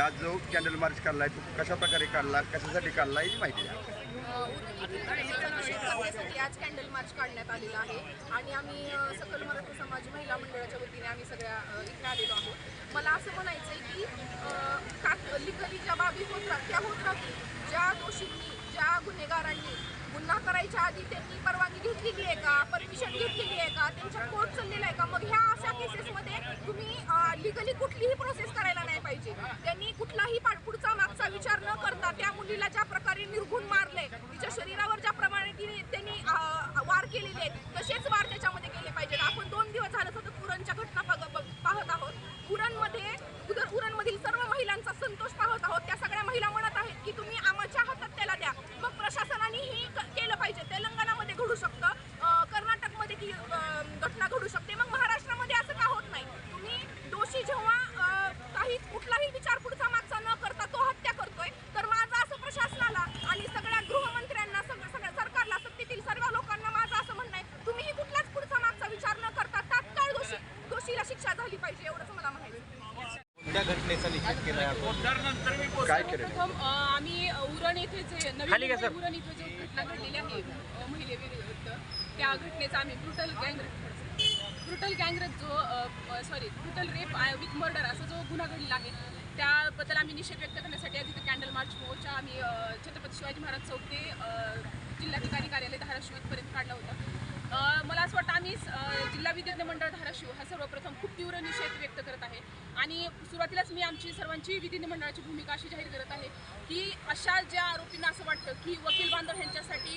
आज जो कॅन्डल मार्च काढलाय तो कशा प्रकारे काढला कशासाठी काढला याची माहिती द्या. आज कॅन्डल मार्च काढण्यात आलेला आहे. आणि आम्ही सकल मराठा समाज महिला मंडळाच्या वतीने आम्ही सगळ्या अ, इथे आलेलो आहोत. मला असं म्हणायचं आहे की का लिगली ज्या बाबी होत त्या होत राहतील. ज्या दोषींनी ज्या गुन्हेगारांनी गुन्हा करायच्या आधी त्यांनी परवानगी घेतलेली आहे का परमिशन घेतलेली आहे का त्यांच्या कोर्ट चाललेला आहे का मग ह्या अशा केसेसमध्ये तुम्ही लिगली कुठलीही प्रोसेस करायला पाहिजे त्यांनी कुठलाही पाठपुढचा मागचा विचार न करता त्या मुलीला ज्या प्रकारे निर्घुण मारले तिच्या शरीरावर ज्या प्रमाणे तिने त्यांनी वार केलेले आहेत तसेच वार त्याच्यामध्ये केले पाहिजेत आपण दोन दिवस झालं सतत उरणच्या घटना बघ- बघ- पाहत आहोत उरणमध्ये उदर उरणमधील सर्व महिलांचा संतोष पाहत आहोत त्या सगळ्या महिला म्हणत आहेत की तुम्ही आमच्या हातात त्याला द्या मग प्रशासनानेही क- केलं पाहिजे तेलंगणामध्ये घडू शकतं अ, कर्नाटकमध्ये ती अ, घटना घडू शकते मग महाराष्ट्रामध्ये असं का होत नाही तुम्ही दोषी जेव्हा अ, काही कुठलाही विचार पुढचा मागचा न करता तो हत्या करतोय तर माझं असं प्रशासनाला आणि सगळ्या गृहमंत्र्यांना सगळ्या सगळ्या सरकारला सत्तेतील सर्व लोकांना माझं असं म्हणणं आहे तुम्हीही कुठलाच पुढचा मागचा विचार न करता तात्काळ दोषी दोषीला शिक्षा झाली पाहिजे एवढंच मला त्या घटनेचा निषेध केला काय केलं आम्ही उरण येथे जे नवीन. उरण इथे जो घटना घडलेली आहे महिलेविरुद्ध त्या घटनेचा आम्ही ब्रुटल गँग ब्रुटल गँगरेप जो sorry brutal rape with murder असा जो गुन्हा घडलेला आहे त्याबद्दल आम्ही निषेध व्यक्त करण्यासाठी आज इथे कॅन्डल मार्च मोर्चा आम्ही छत्रपती शिवाजी महाराज चौक ते जिल्हाधिकारी कार्यालय धाराशिव इथपर्यंत काढला होता. मला असं वाटतं आम्ही जिल्हा विद्यार्थी मंडळ धाराशिव हा सर्वप्रथम खूप तीव्र निषेध व्यक्त करत आहे. आणि सुरुवातीलाच मी आमची सर्वांची विधिज्ञ मंडळाची भूमिका अशी जाहीर करत आहे की अशा ज्या आरोपींना असं वाटतं की वकील बांधव ह्यांच्यासाठी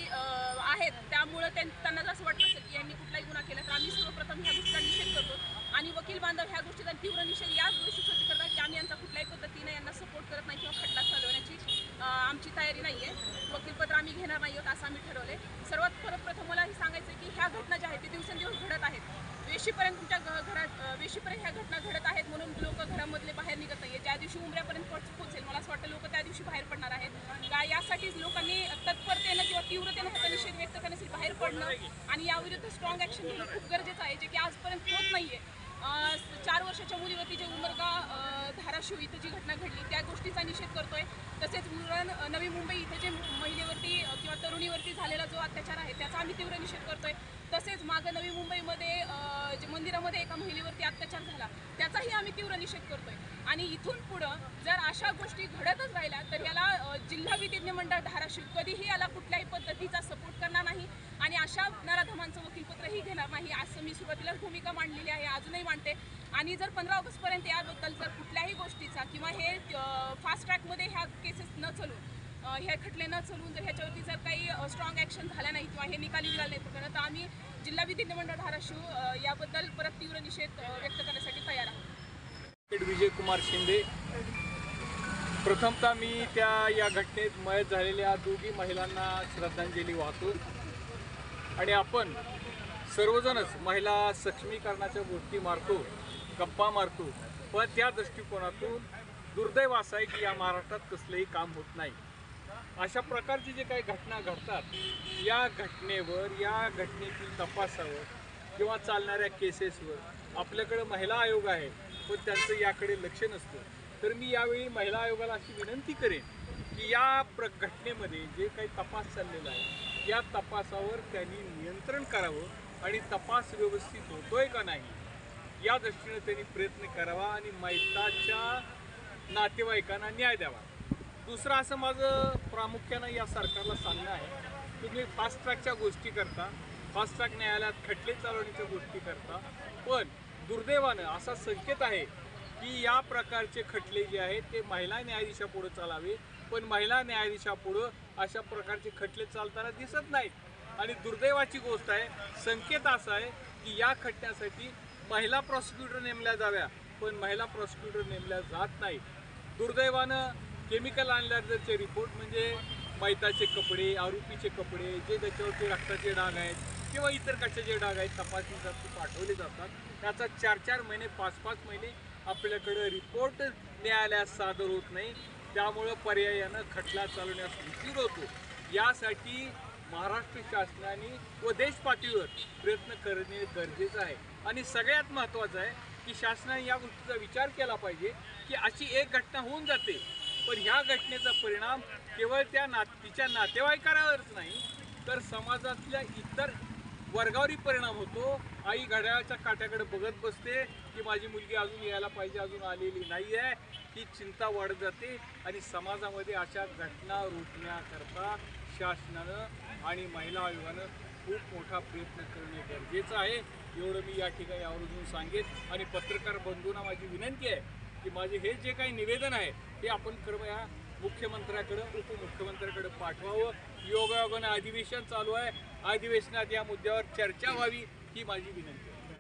आहेत त्यामुळं त्यां- त्यांना जर असं वाटत असेल की यांनी कुठलाही गुन्हा केला तर आम्ही सर्वप्रथम ह्या गोष्टीचा निषेध करतो. आणि वकील बांधव ह्या गोष्टीचा तीव्र निषेध याच गोष्टीसाठी करतात की आम्ही यांचा कुठल्याही पद्धतीने यांना सपोर्ट करत नाही किंवा खटला चालवण्याची आमची तयारी नाही आहे वकीलपत्र आम्ही घेणार नाही आहोत असं आम्ही ठरवले सर्वात प्रथम मला हे सांगायचं आहे की ह्या घटना ज्या आहेत ते दिवसेंदिवस घडत आहेत वेशीपर्यंत तुमच्या घ- घरात वेशीपर्यंत ह्या घटना घडत आहेत म्हणून लोक घरामधले बाहेर निघत नाही ज्या दिवशी उमऱ्यापर्यंत पोहोचेल मला असं वाटतं लोक त्या दिवशी बाहेर पडणार आहेत. का यासाठीच लोकांनी तत्परतेनं किंवा तीव्रतेनं त्याचा निषेध व्यक्त करण्यासाठी बाहेर पडणं आणि याविरुद्ध स्ट्रॉंग ॲक्शन घेणं खूप गरजेचं आहे जे की आजपर्यंत होत नाही आहे चार वर्षाच्या मुलीवरती जे उमरगा धाराशिव इथं जी घटना घडली त्या गोष्टीचा निषेध करतोय. तसेच उरण नवी मुंबई इथे जे महिलेवरती किंवा तरुणीवरती झालेला जो अत्याचार आहे त्याचा आम्ही तीव्र निषेध करतोय. तसेच मागं नवी मुंबईमध्ये जे मंदिरामध्ये एका महिलेवरती अत्याचार झाला त्याचाही आम्ही तीव्र निषेध करतोय. आणि इथून पुढं जर अशा गोष्टी घडतच राहिल्या तर याला जिल्हा विधिज्ञ मंडळ धाराशिव कधीही याला कुठल्याही पद्धतीचा सपोर्ट करणार नाही आणि अशा नराधमांचं वकीलपत्रही घेणार नाही असं मी सुरुवातीलाच भूमिका मांडलेली आहे अजूनही मांडते. आणि जर पंधरा ऑगस्टपर्यंत याबद्दल जर कुठल्याही गोष्टीचा किंवा हे फास्ट ट्रॅकमध्ये ह्या केसेस न चालू हे खटले न चालवून जर ह्याच्यावरती जर काही स्ट्रॉंग ॲक्शन झाल्या नाही किंवा हे निकाली निघाले नाही तर आम्ही जिल्हा विधिज्ञ धाराशिव याबद्दल परत तीव्र निषेध व्यक्त करण्यासाठी तयार आहोत विजयकुमार शिंदे. प्रथमतः मी त्या या घटनेत मयत झालेल्या दोघी महिलांना श्रद्धांजली वाहतो. आणि आपण सर्वजणच महिला सक्षमीकरणाच्या गोष्टी मारतो गप्पा मारतो. पण त्या दृष्टिकोनातून दुर्दैव असा आहे की या महाराष्ट्रात कसलंही काम होत नाही. अशा प्रकारची जे काही घटना घडतात या घटनेवर या घटनेतील तपासावर किंवा चालणाऱ्या केसेसवर आपल्याकडे महिला आयोग आहे पण त्यांचं याकडे लक्ष नसतं. तर मी यावेळी महिला आयोगाला अशी विनंती करेन की या प्र घटनेमध्ये जे काही तपास चाललेला आहे या तपासावर त्यांनी नियंत्रण करावं आणि तपास व्यवस्थित होतोय का नाही या दृष्टीनं त्यांनी प्रयत्न करावा आणि मैताच्या नातेवाईकांना न्याय द्यावा. दुसरं असं माझं प्रामुख्यानं या सरकारला सांगणं आहे तुम्ही फास्ट ट्रॅकच्या गोष्टी करता फास्ट ट्रॅक न्यायालयात खटले चालवण्याच्या गोष्टी करता पण दुर्दैवानं असा संकेत आहे की या प्रकारचे खटले जे आहेत ते महिला न्यायाधीशापुढं चालावे पण महिला न्यायाधीशापुढं अशा प्रकारचे खटले चालताना दिसत नाहीत. आणि दुर्दैवाची गोष्ट आहे संकेत असा आहे की या खटल्यासाठी महिला प्रॉसिक्युटर नेमल्या जाव्या पण महिला प्रॉसिक्युटर नेमल्या जात नाही दुर्दैवानं केमिकल अनलायझरचे रिपोर्ट म्हणजे मैताचे कपडे आरोपीचे कपडे जे त्याच्यावरती रक्ताचे डाग आहेत किंवा इतर कशाचे डाग आहेत तपासणीसाठी पाठवले जातात त्याचा चार चार महिने पाच पाच महिने आपल्याकडं रिपोर्ट न्यायालयात सादर होत नाही. त्यामुळं पर्यायानं खटला चालवण्यास उशीर होतो. यासाठी महाराष्ट्र शासनाने व देश पातळीवर प्रयत्न करणे गरजेचं आहे. आणि सगळ्यात महत्त्वाचं आहे की शासनाने या गोष्टीचा विचार केला पाहिजे की अशी एक घटना होऊन जाते. पण ह्या घटनेचा परिणाम केवळ त्या ना तिच्या नातेवाईकांवरच नाही तर समाजातल्या इतर वर्गावरही परिणाम होतो. आई घड्याळाच्या काट्याकडे बघत बसते की माझी मुलगी अजून यायला पाहिजे अजून आलेली नाही आहे ही चिंता वाढत जाते आणि समाजामध्ये अशा घटना रोखण्याकरता शासनानं आणि महिला आयोगानं खूप मोठा प्रयत्न करणे गरजेचं आहे. एवढं मी या ठिकाणी आवर्जून सांगेन आणि पत्रकार बंधूंना माझी विनंती आहे की माझे हे जे काही निवेदन आहे ते आपण कृपया मुख्यमंत्र्याकडं उपमुख्यमंत्र्याकडे पाठवावं. योगायोगानं अधिवेशन चालू आहे. अधिवेशनात या मुद्द्यावर चर्चा व्हावी ही माझी विनंती आहे.